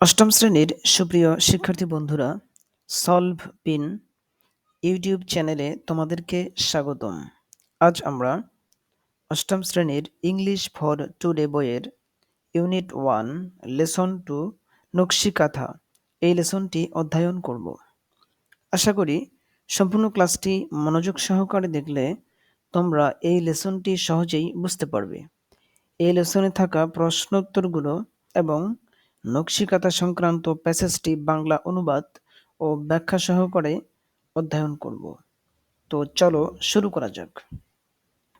অষ্টম শ্রেণির সুপ্রিয় শিক্ষার্থী বন্ধুরা, সলভ পিন ইউটিউব চ্যানেলে তোমাদেরকে স্বাগতম। আজ আমরা অষ্টম শ্রেণির ইংলিশ ফর টুডে বইয়ের unit one, lesson two Nakshi Kantha এই লেসনটি অধ্যয়ন করব। আশা করি সম্পূর্ণ ক্লাসটি মনোযোগ সহকারে দেখলে তোমরা এই লেসনটি সহজেই বুঝতে পারবে। এই লেসনে থাকা প্রশ্নোত্তরগুলো এবং নকশিকাতা সংক্রান্ত প্যাসেজটি বাংলা অনুবাদ ও ব্যাখ্যা সহকারে অধ্যয়ন করব। তো চলো শুরু করা যাক।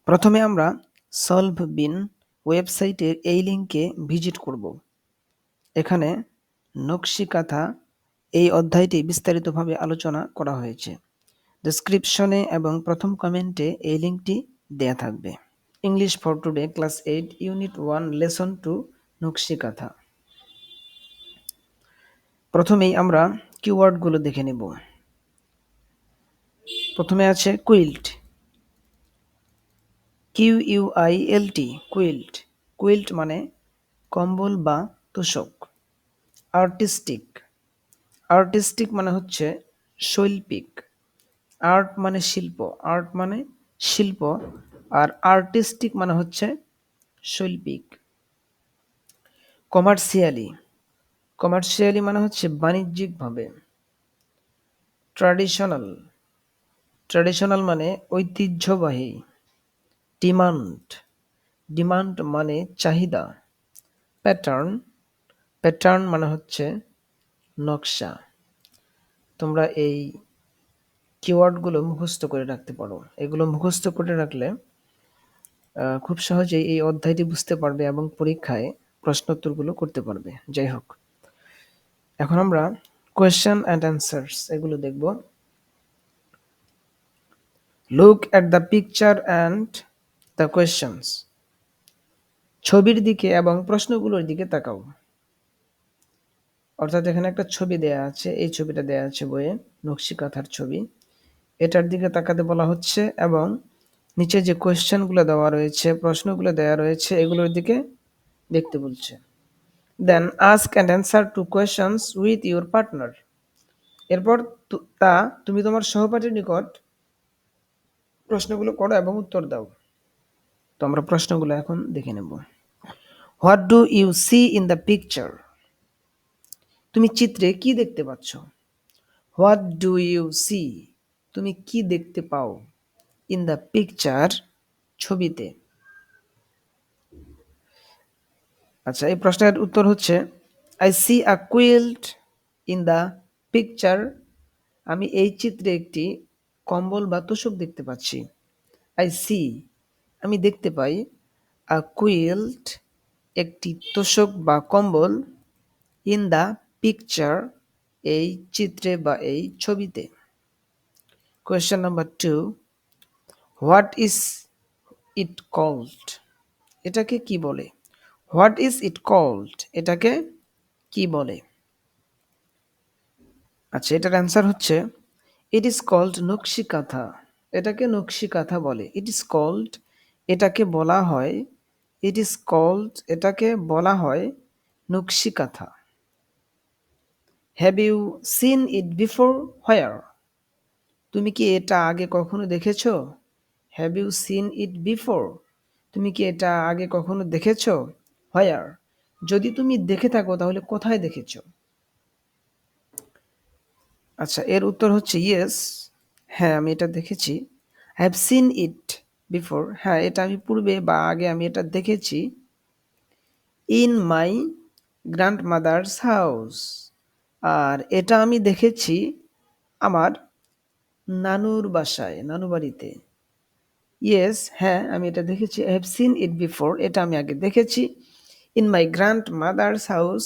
প্রথমে আমরা সলভ বিন ওয়েবসাইটের এই লিঙ্কে ভিজিট করব। এখানে নকশিকাথা এই অধ্যায়টি বিস্তারিতভাবে আলোচনা করা হয়েছে। ডেসক্রিপশনে এবং প্রথম কমেন্টে এই লিঙ্কটি দেয়া থাকবে। English for today class eight unit one lesson two Nakshi Kantha প্রথমেই আমরা কিওয়ার্ডগুলো দেখে নেব। প্রথমে আছে quilt Q U I L T quilt quilt মানে কম্বল বা তোষক আর্টিস্টিক আর্টিস্টিক মানে হচ্ছে শৈল্পিক আর্ট মানে শিল্প আর্ট মানে শিল্প, আর আর্টিস্টিক মানে হচ্ছে শৈল্পিক। কমার্শিয়ালি কমার্শিয়ালি মানে হচ্ছে বাণিজ্যিকভাবে। ট্র্যাডিশনাল ট্র্যাডিশনাল মানে ঐতিহ্যবাহী। ডিমান্ড ডিমান্ড মানে চাহিদা। প্যাটার্ন প্যাটার্ন মানে হচ্ছে নকশা। তোমরা এই কিওয়ার্ডগুলো মুখস্থ করে রাখতে পারো। এগুলো মুখস্থ করে রাখলে খুব সহজেই এই অধ্যায়টি বুঝতে পারবে এবং পরীক্ষায় প্রশ্নোত্তরগুলো করতে পারবে। যাই হোক। এখন আমরা কোয়েশ্চেন অ্যান্ড অ্যান্সার্স এগুলো দেখব। Look at the picture and the questions ছবির দিকে এবং প্রশ্নগুলোর দিকে তাকাও। অর্থাৎ এখানে একটা ছবি দেয়া আছে, এই ছবিটা দেয়া আছে বইয়ে, নকশি নকশিকাথার ছবি। এটার দিকে তাকাতে বলা হচ্ছে এবং নিচে যে কোয়েশ্চেনগুলো দেওয়া রয়েছে, প্রশ্নগুলো দেওয়া রয়েছে, এগুলোর দিকে দেখতে বলছে। Then ask and answer to questions with your partner এরপর তা তুমি তোমার সহপাঠীর নিকট প্রশ্নগুলো করো এবং উত্তর দাও। তো আমরা প্রশ্নগুলো এখন দেখে নেব। What do you see in the picture তুমি চিত্রে কি দেখতে পাচ্ছ? হোয়াট ডু ইউ সি তুমি কি দেখতে পাও ইন দ্য পিকচার ছবিতে? আচ্ছা এই প্রশ্নের উত্তর হচ্ছে I see a quilt in the picture আমি এই চিত্রে একটি কম্বল বা তোষক দেখতে পাচ্ছি। আই সি আমি দেখতে পাই আ কুইল্ট একটি তোষক বা কম্বল ইন দ্য পিকচার এই চিত্রে বা এই ছবিতে। Question number two what is it called এটাকে কি বলে? হোয়াট ইজ ইট কল্ড এটাকে কি বলে? আচ্ছা এটার অ্যান্সার হচ্ছে ইট ইজ কল্ড নকশি কাথা এটাকে নকশি কাথা বলে। ইট ইজ কল্ড এটাকে বলা হয় ইট ইজ কল্ড এটাকে বলা হয় Nakshi Kantha have you seen it before where তুমি কি এটা আগে কখনো দেখেছ? Have you seen it before তুমি কি এটা আগে কখনো দেখেছ? হোয়ার যদি তুমি দেখে থাকো, তাহলে কোথায় দেখেছ? আচ্ছা এর উত্তর হচ্ছে ইয়েস হ্যাঁ আমি এটা দেখেছি। I have seen it before হ্যাঁ এটা আমি পূর্বে বা আগে আমি এটা দেখেছি। In my grandmother's house আর এটা আমি দেখেছি আমার নানুর বাসায়, নানু বাড়িতে। ইয়েস হ্যাঁ আমি এটা দেখেছি। I have seen it before এটা আমি আগে দেখেছি। In my grandmother's house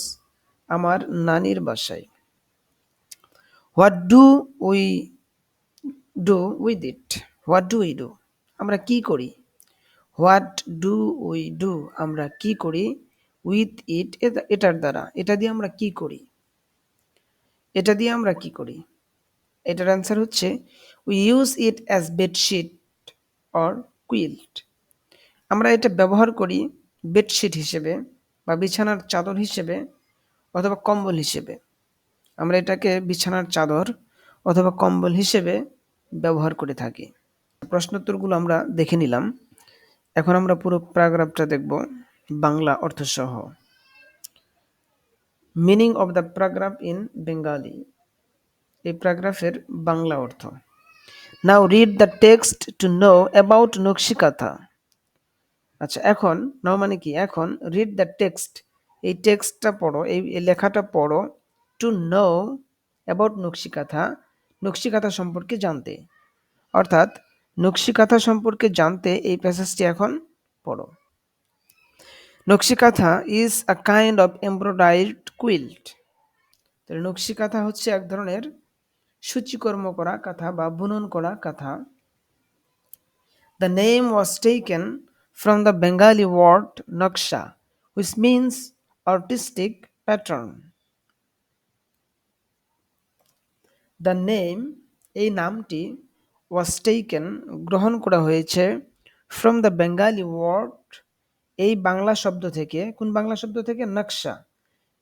আমার নানির বাসায়। What do we do with it what do we do আমরা কি করি? হোয়াট ডু উই ডু আমরা কি করি উইথ ইট এটার দ্বারা। এটা দিয়ে আমরা কি করি? এটা দিয়ে আমরা কি করি? এটার অ্যান্সার হচ্ছে we use it as bedsheet or quilt আমরা এটা ব্যবহার করি বেডশিট হিসেবে। বা বিছানার চাদর হিসেবে অথবা কম্বল হিসেবে। আমরা এটাকে বিছানার চাদর অথবা কম্বল হিসেবে ব্যবহার করে থাকি। প্রশ্নোত্তরগুলো আমরা দেখে নিলাম। এখন আমরা পুরো প্যারাগ্রাফটা দেখব Bangla অর্থসহ। Meaning of the paragraph in Bengali এই প্যারাগ্রাফের বাংলা অর্থ। Now read the text to know about Nakshi Kantha. আচ্ছা এখন, নাও মানে কি? এখন রিড দ্য টেক্সট এই টেক্সটটা পড়ো, এই লেখাটা পড়ো to know about Nakshi Kantha Nakshi Kantha সম্পর্কে জানতে। অর্থাৎ, নকশিকাথা সম্পর্কে জানতে এই প্যাসেজটি এখন পড়ো। Nakshi Kantha is a kind of embroidered quilt তাহলে নকশিকাথা হচ্ছে এক ধরনের সূচিকর্ম করা কাঁথা বা বুনন করা কাঁথা। The name was taken from the Bengali word naksha which means artistic pattern the name এই নামটি ওয়াজ টেকেন গ্রহণ করা হয়েছে ফ্রম দ্য বেঙ্গালি ওয়ার্ড এই বাংলা শব্দ থেকে, কোন বাংলা শব্দ থেকে? নকশা।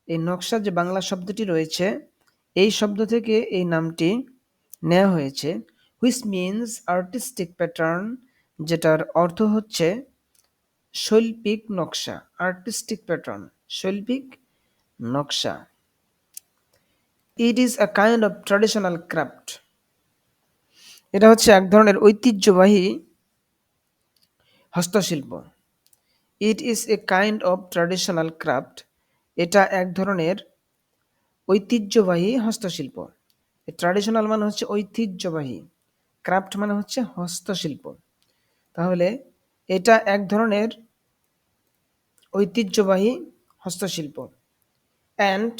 এই নকশা যে বাংলা শব্দটি রয়েছে, এই শব্দ থেকে এই নামটি নেওয়া হয়েছে হুইচ মিনস আর্টিস্টিক প্যাটার্ন যেটার অর্থ হচ্ছে শৈল্পিক নকশা আর্টিস্টিক প্যাটার্ন শৈল্পিক নকশা। It is a kind of traditional craft এটা হচ্ছে এক ধরনের ঐতিহ্যবাহী হস্তশিল্প। It is a kind of traditional craft এটা এক ধরনের ঐতিহ্যবাহী হস্তশিল্প। ট্র্যাডিশনাল মানে হচ্ছে ঐতিহ্যবাহী। ক্রাফট মানে হচ্ছে হস্তশিল্প। তাহলে এটা এক ধরনের ঐতিহ্যবাহী হস্তশিল্প। And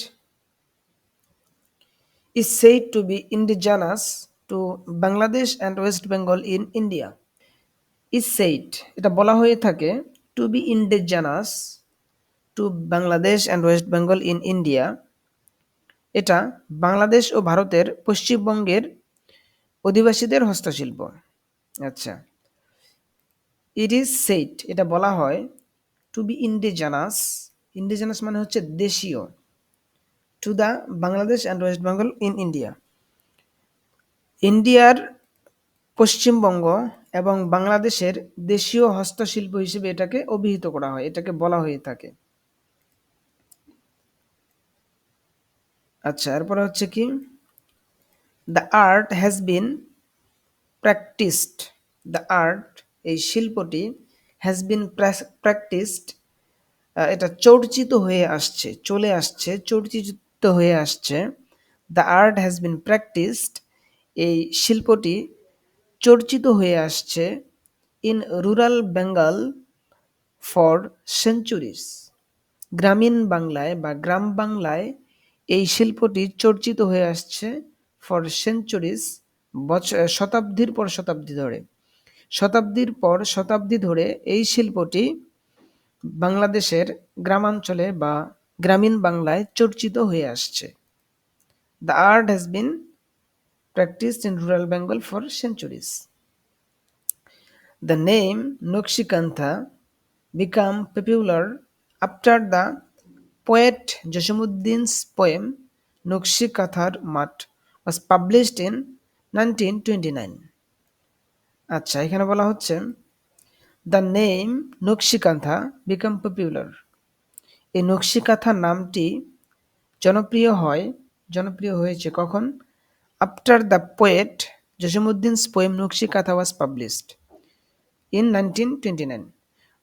is said to be indigenous to Bangladesh and West Bengal in India is said এটা বলা হয়ে থাকে to be indigenous to Bangladesh and West Bengal in India এটা বাংলাদেশ ও ভারতের পশ্চিমবঙ্গের অধিবাসীদের হস্তশিল্প। আচ্ছা। ইট ইজ সেইট এটা বলা হয় টু বি ইন্ডিজানাস ইন্ডিজানাস মানে হচ্ছে দেশীয়। To the Bangladesh and West Bengal in India ইন্ডিয়ার পশ্চিমবঙ্গ এবং বাংলাদেশের দেশীয় হস্তশিল্প হিসেবে এটাকে অভিহিত করা হয়, এটাকে বলা হয়ে থাকে। আচ্ছা এরপরে হচ্ছে কি? The art has been practised the art এই শিল্পটি হ্যাজ বিন প্র্যাকটিসড এটা চর্চিত হয়ে আসছে, চলে আসছে, চর্চিত হয়ে আসছে। The art has been practised এই শিল্পটি চর্চিত হয়ে আসছে in rural Bengal for centuries গ্রামীণ বাংলায় বা গ্রাম বাংলায় এই শিল্পটি চর্চিত হয়ে আসছে ফর সেঞ্চুরিস বছর শতাব্দীর পর শতাব্দী ধরে। শতাব্দীর পর শতাব্দী ধরে এই শিল্পটি বাংলাদেশের গ্রামাঞ্চলে বা গ্রামীণ বাংলায় চর্চিত হয়ে আসছে। The art has been practised in rural Bengal for centuries the name Nakshi Kantha became popular after the poet Jasimuddin's poem Nakshi Kanthar Math was published in nineteen twenty nine আচ্ছা এখানে বলা হচ্ছে the name Nakshi Kantha became popular এই নকশিকাথা নামটি জনপ্রিয় হয়, জনপ্রিয় হয়েছে কখন? After the poet Jasimuddin's poem Nakshi Kantha was published in nineteen twenty nine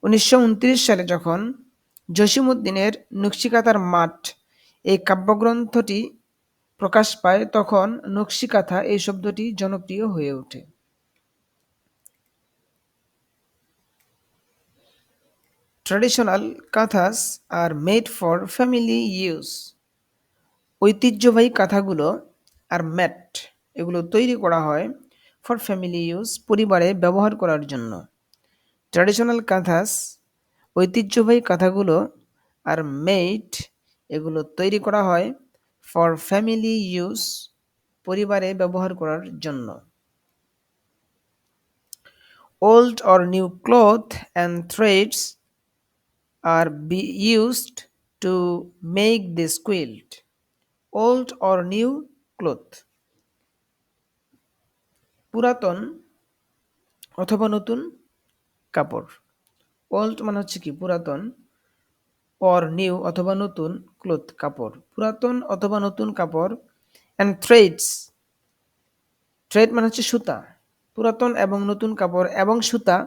উনিশশো উনত্রিশ সালে যখন জসিমুদ্দিনের নকশিকাথার মাঠ এই কাব্যগ্রন্থটি প্রকাশ পায়, তখন নকশিকাথা এই শব্দটি জনপ্রিয় হয়ে ওঠে। Traditional kanthas are made for family use ঐতিহ্যবাহী কাঁথাগুলো আর ম্যাট এগুলো তৈরি করা হয় ফর ফ্যামিলি ইউজ পরিবারে ব্যবহার করার জন্য। ট্র্যাডিশনাল কাঁথাস ঐতিহ্যবাহী কাঁথাগুলো আর মেড এগুলো তৈরি করা হয় ফর ফ্যামিলি ইউজ পরিবারে ব্যবহার করার জন্য। Old or new cloth and threads are be used to make this quilt old or new cloth পুরাতন অথবা নতুন কাপড়। ওল্ড মানে হচ্ছে কি পুরাতন অর নিউ অথবা নতুন ক্লোথ কাপড়। পুরাতন অথবা নতুন কাপড় অ্যান্ড থ্রেডস থ্রেড মানে হচ্ছে সুতা। পুরাতন এবং নতুন কাপড় এবং সুতা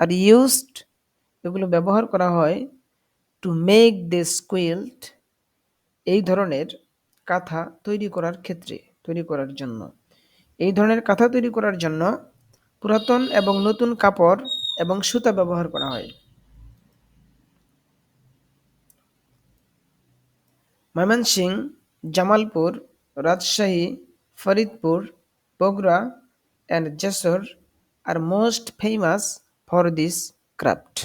আর ইউজড এগুলো ব্যবহার করা হয় টু মেক দিস কুইল্ট এই ধরনের কাঁথা তৈরি করার ক্ষেত্রে, তৈরি করার জন্য। এই ধরনের কাঁথা তৈরি করার জন্য পুরাতন এবং নতুন কাপড় এবং সুতা ব্যবহার করা হয়। Mymensingh, Jamalpur, Rajshahi, Faridpur, Bogura and Jessore are most famous for this craft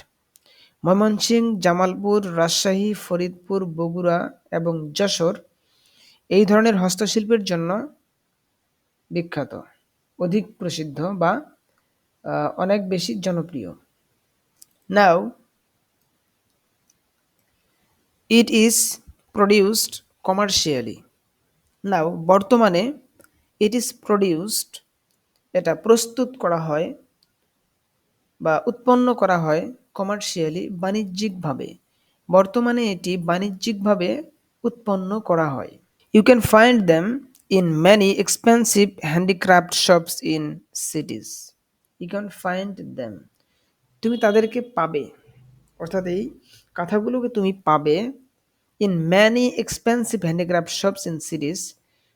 Mymensingh Jamalpur, Rajshahi, Faridpur, Bogura এবং যশোর এই ধরনের হস্তশিল্পের জন্য বিখ্যাত। অধিক প্রসিদ্ধ বা অনেক বেশি জনপ্রিয়। Now it is produced commercially now বর্তমানে ইট ইজ প্রডিউসড এটা প্রস্তুত করা হয় বা উৎপন্ন করা হয় কমার্শিয়ালি বাণিজ্যিকভাবে। বর্তমানে এটি বাণিজ্যিকভাবে উৎপন্ন করা হয়। You can find them in many expensive handicraft shops in cities you can find them তুমি তাদেরকে পাবে। অর্থাৎ এই কাঁথাগুলোকে তুমি পাবে in many expensive handicraft shops in cities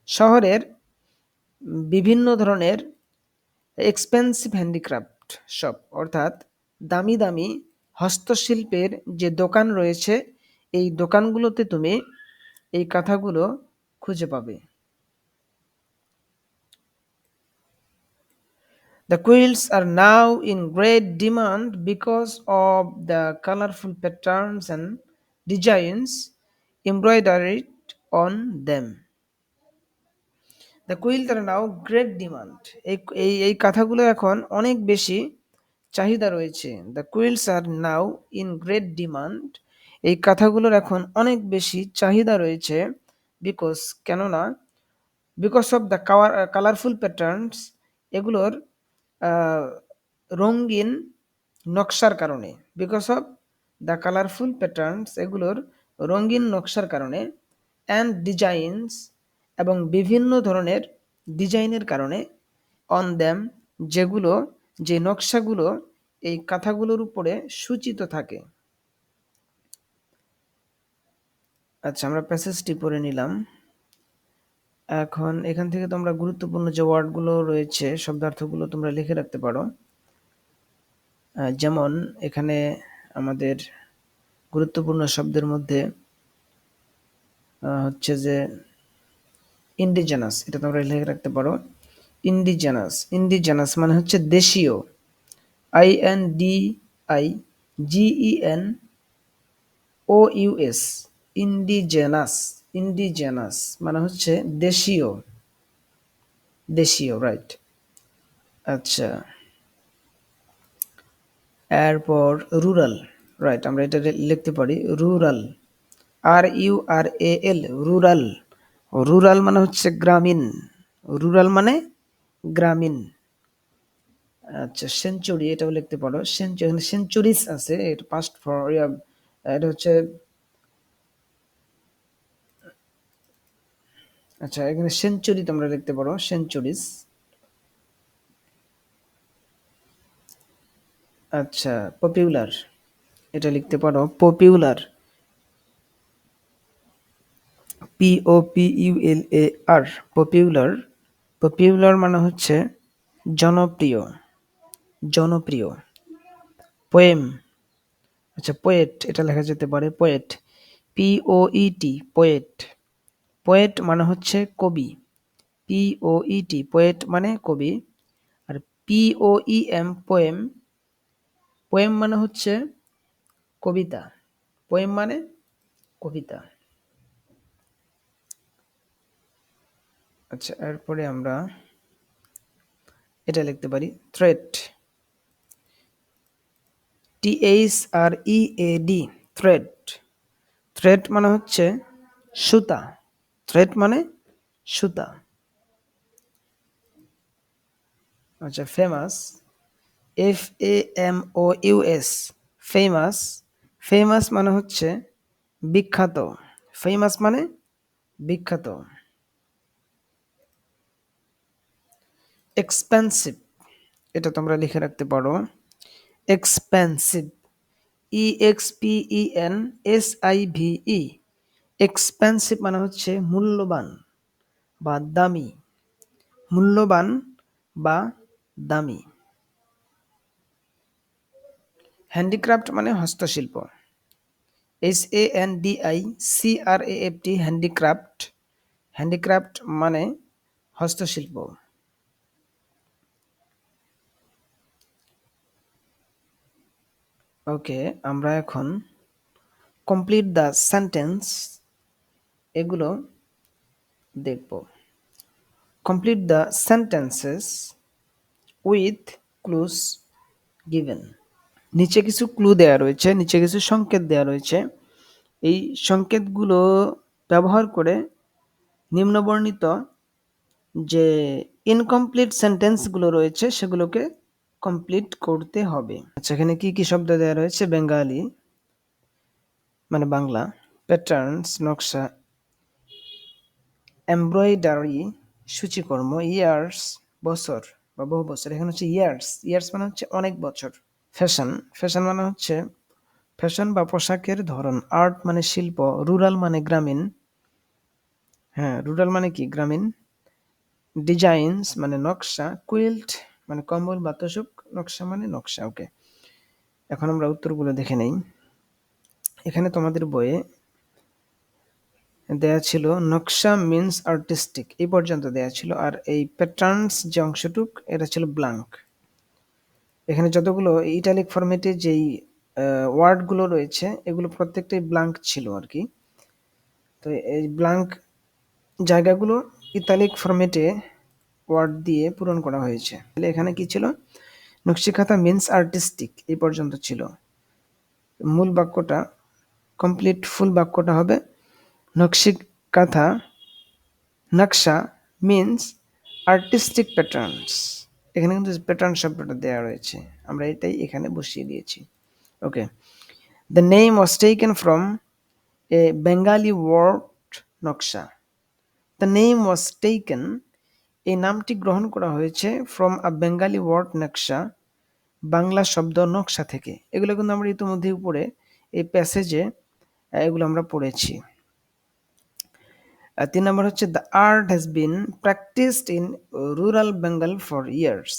শহরের বিভিন্ন ধরনের এক্সপেন্সিভ হ্যান্ডিক্রাফট শপ অর্থাৎ দামি দামি হস্তশিল্পের যে দোকান রয়েছে, এই দোকানগুলোতে তুমি এই কাঁথাগুলো খুঁজে পাবে। The quilts are now in great demand because of the colourful patterns and designs embroidered on them the quilt are now great demand এই এই কাঁথাগুলো এখন অনেক বেশি চাহিদা রয়েছে। The quilts are now in great demand এই কাঁথাগুলোর এখন অনেক বেশি চাহিদা রয়েছে বিকজ কেননা because of the colour colourful patterns এগুলোর রঙিন নকশার কারণে। Because of the colourful patterns এগুলোর রঙিন নকশার কারণে অ্যান্ড ডিজাইনস এবং বিভিন্ন ধরনের ডিজাইনের কারণে অন দ্যাম যেগুলো যে নকশাগুলো এই কাঁথাগুলোর উপরে সূচিত থাকে। আচ্ছা আমরা প্যাসেজটি পড়ে নিলাম। এখন এখান থেকে তোমরা গুরুত্বপূর্ণ যে ওয়ার্ডগুলো রয়েছে, শব্দার্থগুলো তোমরা লিখে রাখতে পারো। যেমন এখানে আমাদের গুরুত্বপূর্ণ শব্দের মধ্যে হচ্ছে যে ইন্ডিজেনাস এটা তোমরা লিখে রাখতে পারো। ইন্ডিজেনাস ইন্ডিজেনাস মানে হচ্ছে দেশীয় I N D I G E N O U S indigenous indigenous মানে হচ্ছে দেশীয় দেশীয় রাইট আচ্ছা। এরপর রুরাল রাইট আমরা এটা লিখতে পারি rural R U R A L rural rural মানে হচ্ছে গ্রামীণ রুরাল মানে গ্রামীণ। আচ্ছা সেঞ্চুরি, এটাও লিখতে পারো। সেঞ্চুরি এখানে সেঞ্চুরিস আছে এটা পাস্ট ফর এটা হচ্ছে আচ্ছা এখানে সেঞ্চুরি তোমরা লিখতে পারো, সেঞ্চুরিস। আচ্ছা পপুলার এটা লিখতে পারো popular P O P U L A R popular popular মানে হচ্ছে জনপ্রিয় জনপ্রিয়। পোয়েম আচ্ছা পোয়েট এটা লেখা যেতে পারে poet P E T poet poet মানে হচ্ছে কবি P O E T poet মানে কবি। আর P O M poem poem মানে হচ্ছে কবিতা। পোয়েম মানে কবিতা। আচ্ছা এরপরে আমরা এটা লিখতে পারি thread T H R E A D thread thread মানে হচ্ছে সুতা থ্রেড মানে সুতা। আচ্ছা famous F A M O U S famous famous মানে হচ্ছে বিখ্যাত ফেমাস মানে বিখ্যাত। এক্সপেন্সিভ এটা তোমরা লিখে রাখতে পারো। Expensive E X P E N S I V E expensive মানে হচ্ছে মূল্যবান বা দামি। মূল্যবান বা দামি। হ্যান্ডিক্রাফট মানে হস্তশিল্প। S A N D I C R A F T handicraft handicraft মানে হস্তশিল্প। ওকে, আমরা এখন কমপ্লিট দ্য সেন্টেন্স এগুলো দেখব। Complete the sentences with clues given নিচে কিছু ক্লু দেওয়া রয়েছে, নিচে কিছু সংকেত দেওয়া রয়েছে। এই সংকেতগুলো ব্যবহার করে নিম্নবর্ণিত যে ইনকমপ্লিট সেন্টেন্সগুলো রয়েছে সেগুলোকে কমপ্লিট করতে হবে। আচ্ছা এখানে কি কি শব্দ দেওয়া রয়েছে? বেঙ্গালি মানে বাংলা প্যাটার্নস নকশা এমব্রয়ডারি সূচিকর্ম ইয়ার্স বছর বা বহু বছর। এখানে হচ্ছে ইয়ার্স ইয়ার্স মানে হচ্ছে অনেক বছর। ফ্যাশন ফ্যাশন মানে হচ্ছে ফ্যাশন বা পোশাকের ধরন। আর্ট মানে শিল্প রুরাল মানে গ্রামীণ। হ্যাঁ রুরাল মানে কি? গ্রামীণ। ডিজাইনস মানে নকশা। কুইল্ট মানে কম্বল বা নকশা মানে নকশা ওকে এখন আমরা উত্তরগুলো দেখে নেই। এখানে তোমাদের বইয়ে দেয়া ছিল, নকশা মিন্স আর্টিস্টিক এই পর্যন্ত দেয়া ছিল। আর এই প্যাটার্নস যে অংশটুক, এটা ছিল ব্লাঙ্ক এখানে যতগুলো ইটালিক ফরম্যাটে যেই ওয়ার্ডগুলো রয়েছে, এগুলো প্রত্যেকটাই ব্লাঙ্ক ছিল আর কি। তো এই ব্লাঙ্ক জায়গাগুলো ইতালিক ফরম্যাটে ওয়ার্ড দিয়ে পূরণ করা হয়েছে। তাহলে এখানে কি ছিল? নকশিখাতা মিন্স আর্টিস্টিক এই পর্যন্ত ছিল। মূল বাক্যটা কমপ্লিট ফুল বাক্যটা হবে নকশিকাথা নকশা মিন্স আর্টিস্টিক প্যাটার্নস এখানে কিন্তু প্যাটার্ন শব্দটা দেওয়া রয়েছে। আমরা এটাই এখানে বসিয়ে দিয়েছি। Okay the name was taken from a Bengali word naksha. The name was taken এই নামটি গ্রহণ করা হয়েছে ফ্রম আ বেঙ্গালি ওয়ার্ড নকশা, বাংলা শব্দ নকশা থেকে। এগুলো কিন্তু আমরা ইতিমধ্যে উপরে এই প্যাসেজে এগুলো আমরা পড়েছি। তিন নম্বর হচ্ছে the art has been practised in rural Bengal for years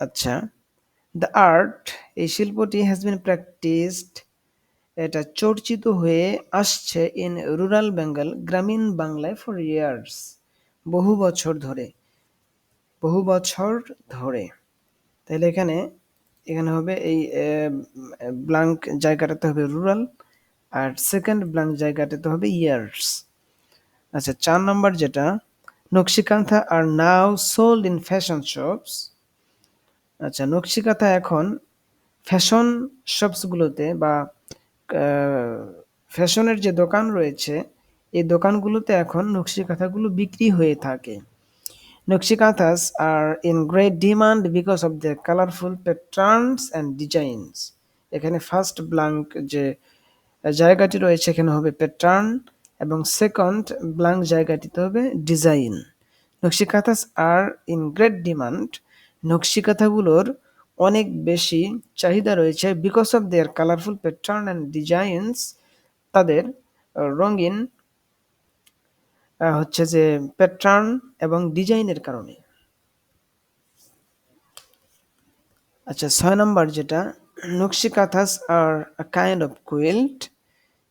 আচ্ছা দ্য আর্ট এই শিল্পটি হ্যাজ বিন প্র্যাকটিসড এটা চর্চিত হয়ে আসছে ইন রুরাল বেঙ্গল গ্রামীণ বাংলায় ফর ইয়ার্স বহু বছর ধরে, বহু বছর ধরে। তাহলে এখানে এখানে হবে এই ব্লাঙ্ক জায়গাটাতে হবে রুরাল আর সেকেন্ড ব্লাঙ্ক জায়গাটাতে হবে ইয়ার্স আচ্ছা চার নম্বর যেটা, Nakshi Kantha are now sold in fashion shops আচ্ছা নকশিকাঁথা এখন ফ্যাশন শপসগুলোতে বা ফ্যাশনের যে দোকান রয়েছে এই দোকানগুলোতে এখন নকশি কাঁথাগুলো বিক্রি হয়ে থাকে। Nakshi kanthas are in great demand because of the colourful patterns and designs এখানে ফার্স্ট ব্লাঙ্ক যে জায়গাটি রয়েছে এখানে হবে প্যাটার্ন এবং সেকেন্ড ব্লাঙ্ক জায়গাটিতে হবে design Nakshi kanthas are in great demand নকশি কাঁথাগুলোর অনেক বেশি চাহিদা রয়েছে because of their colourful pattern and designs তাদের রঙিন হচ্ছে যে প্যাটার্ন এবং ডিজাইনের কারণে। আচ্ছা ছয় নম্বর যেটা নকশি কাথাস আর কাইন্ড অফ কুইল্ট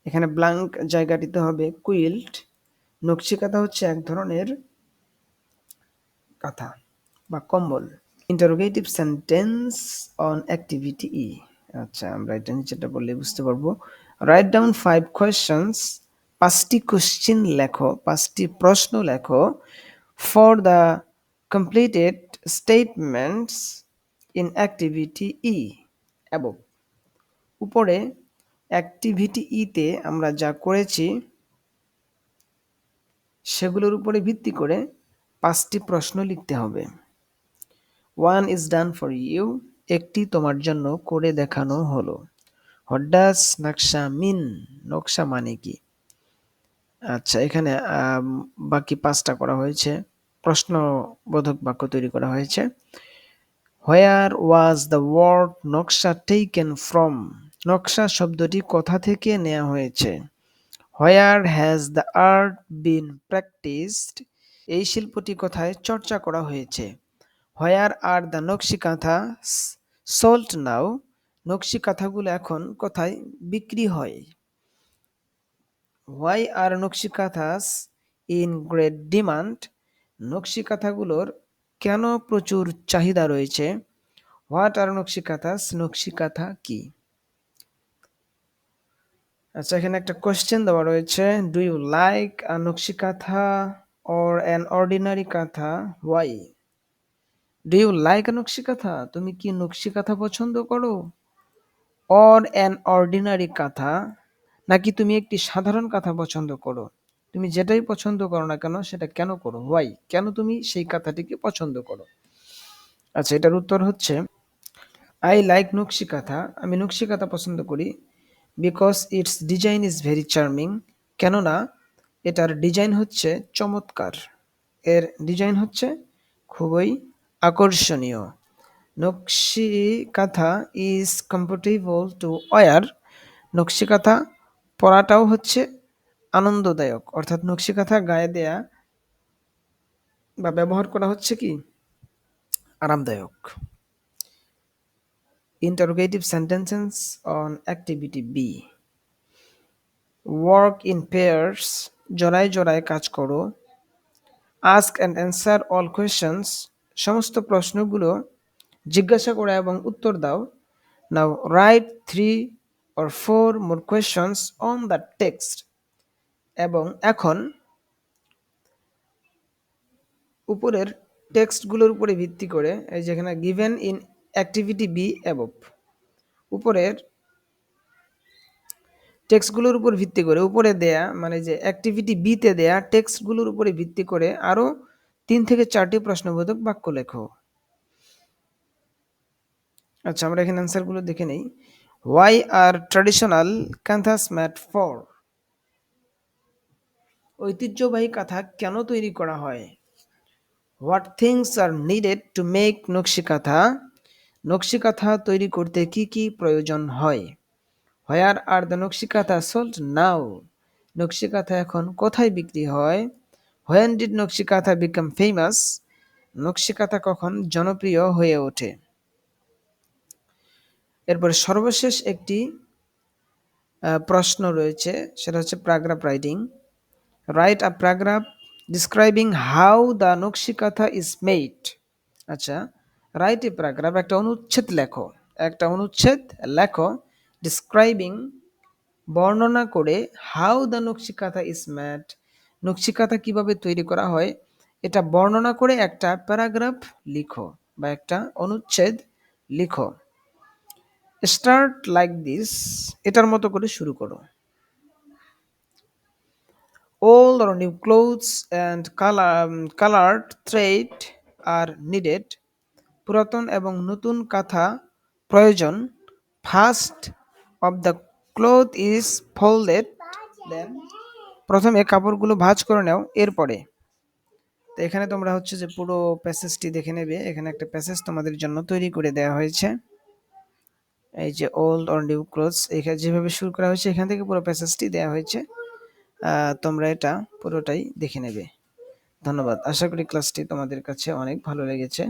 এখানে ব্লাঙ্ক জায়গাটিতে হবে কুইল্ট নকশি কাঁথা হচ্ছে এক ধরনের কাঁথা বা কম্বল। Interrogative sentence on activity E আচ্ছা আমরা এটা নিচেটা বললে বুঝতে পারব। রাইট ডাউন ফাইভ কোয়েশ্চেন্স পাঁচটি কোশ্চিন লেখো, পাঁচটি প্রশ্ন লেখো for the completed statements in activity E এবং উপরে অ্যাক্টিভিটি ইতে আমরা যা করেছি, সেগুলোর উপরে ভিত্তি করে পাঁচটি প্রশ্ন লিখতে হবে। One is done for you একটি তোমার জন্য করে দেখানো হলো। ডাজ নকশা মিন নকশা মানে কি? আচ্ছা এখানে বাকি পাঁচটা করা হয়েছে। প্রশ্নবোধক বাক্য তৈরি করা হয়েছে। Where was the word naksha taken from নকশা শব্দটি কোথা থেকে নেওয়া হয়েছে? Where has the art been practised এই শিল্পটি কোথায় চর্চা করা হয়েছে? হোয়ার আর দ্য নকশি কাঁথা সোল্ট নাও নকশি কাঁথাগুলো এখন কোথায় বিক্রি হয়? হোয়াই আর নকশি কাঁথাস ইন গ্রেট ডিমান্ড নকশি কাঁথাগুলোর কেন প্রচুর চাহিদা রয়েছে? হোয়াট আর নকশি কাঁথাস নকশি কাঁথা কি? আচ্ছা এখানে একটা কোয়েশ্চেন দেওয়া রয়েছে। Do you like a nakshi kantha or an ordinary kantha why do you like a nakshi kantha তুমি কি নকশি কাঁথা পছন্দ করো? অর অ্যান অর্ডিনারি কাঁথা নাকি তুমি একটি সাধারণ কাঁথা পছন্দ করো? তুমি যেটাই পছন্দ করো না কেন, সেটা কেন করো? হোয়াই কেন তুমি সেই কাঁথাটিকে পছন্দ করো? আচ্ছা এটার উত্তর হচ্ছে আই লাইক নকশি কাঁথা আমি নকশি কাঁথা পছন্দ করি because it's design is very charming কেননা, এটার ডিজাইন হচ্ছে চমৎকার। এর ডিজাইন হচ্ছে খুবই আকর্ষণীয়। নকশি kantha is comfortable two war নকশি কাঁথা পরাটাও হচ্ছে আনন্দদায়ক। অর্থাৎ নকশি কাঁথা গায়ে দেয়া বা ব্যবহার করা হচ্ছে কি? আরামদায়ক। Interrogative sentences on activity B. Work in pairs, জোড়ায় জোড়ায় কাজ করো। Ask and answer all questions সমস্ত প্রশ্নগুলো জিজ্ঞাসা করা এবং উত্তর দাও। Now write three or four more questions on the text এবং এখন উপরের টেক্সটগুলোর উপরে ভিত্তি করে, এই যেখানে given in activity B above উপরের টেক্সটগুলোর উপর ভিত্তি করে, উপরে দেয়া মানে যে অ্যাক্টিভিটি বিতে দেয়া টেক্সটগুলোর উপরে ভিত্তি করে আরও তিন থেকে চারটি প্রশ্নবোধক বাক্য লেখো। আচ্ছা আমরা এখানে অ্যান্সারগুলো দেখে নেই। Why are traditional kanthas made for ঐতিহ্যবাহী কাঁথা কেন তৈরি করা হয়? What things are needed to make nakshi kantha? নকশি কাঁথা তৈরি করতে কি কি প্রয়োজন হয়? হোয়ার আর দ্য নকশি কাঁথা সোল্ড নাও নকশি কাঁথা এখন কোথায় বিক্রি হয়? হোয়েন ডিড নকশি কাঁথা বিকাম ফেমাস নকশি কাঁথা কখন জনপ্রিয় হয়ে ওঠে? এরপর সর্বশেষ একটি প্রশ্ন রয়েছে, সেটা হচ্ছে paragraph writing. Write a paragraph describing how the nakshi kantha is made. আচ্ছা রাইট এ প্যারাগ্রাফ একটা অনুচ্ছেদ লেখো, একটা অনুচ্ছেদ লেখো, ডিসক্রাইবিং, বর্ণনা করে how the nakshi kantha is made. নকশি কাঁথা কীভাবে তৈরি করা হয়? এটা বর্ণনা করে একটা প্যারাগ্রাফ লিখো বা একটা অনুচ্ছেদ লিখো। স্টার্ট লাইক দিস এটার মতো করে শুরু করো। Old or clothes and color, um, colored thread are needed. পুরাতন এবং নতুন কাঁথা প্রয়োজন। First of the cloth is folded then প্রথমে কাপড়গুলো ভাঁজ করে নাও এরপরে। তো এখানে তোমরা হচ্ছে যে পুরো প্যাসেজটি দেখে নেবে। এখানে একটা প্যাসেজ তোমাদের জন্য তৈরি করে দেওয়া হয়েছে। এই যে ওল্ড অর নিউ ক্লোজ এখানে যেভাবে শুরু করা হয়েছে, এখান থেকে পুরো প্যাসেজটি দেওয়া হয়েছে। তোমরা এটা পুরোটাই দেখে নেবে। ধন্যবাদ। আশা করি ক্লাসটি তোমাদের কাছে অনেক ভালো লেগেছে।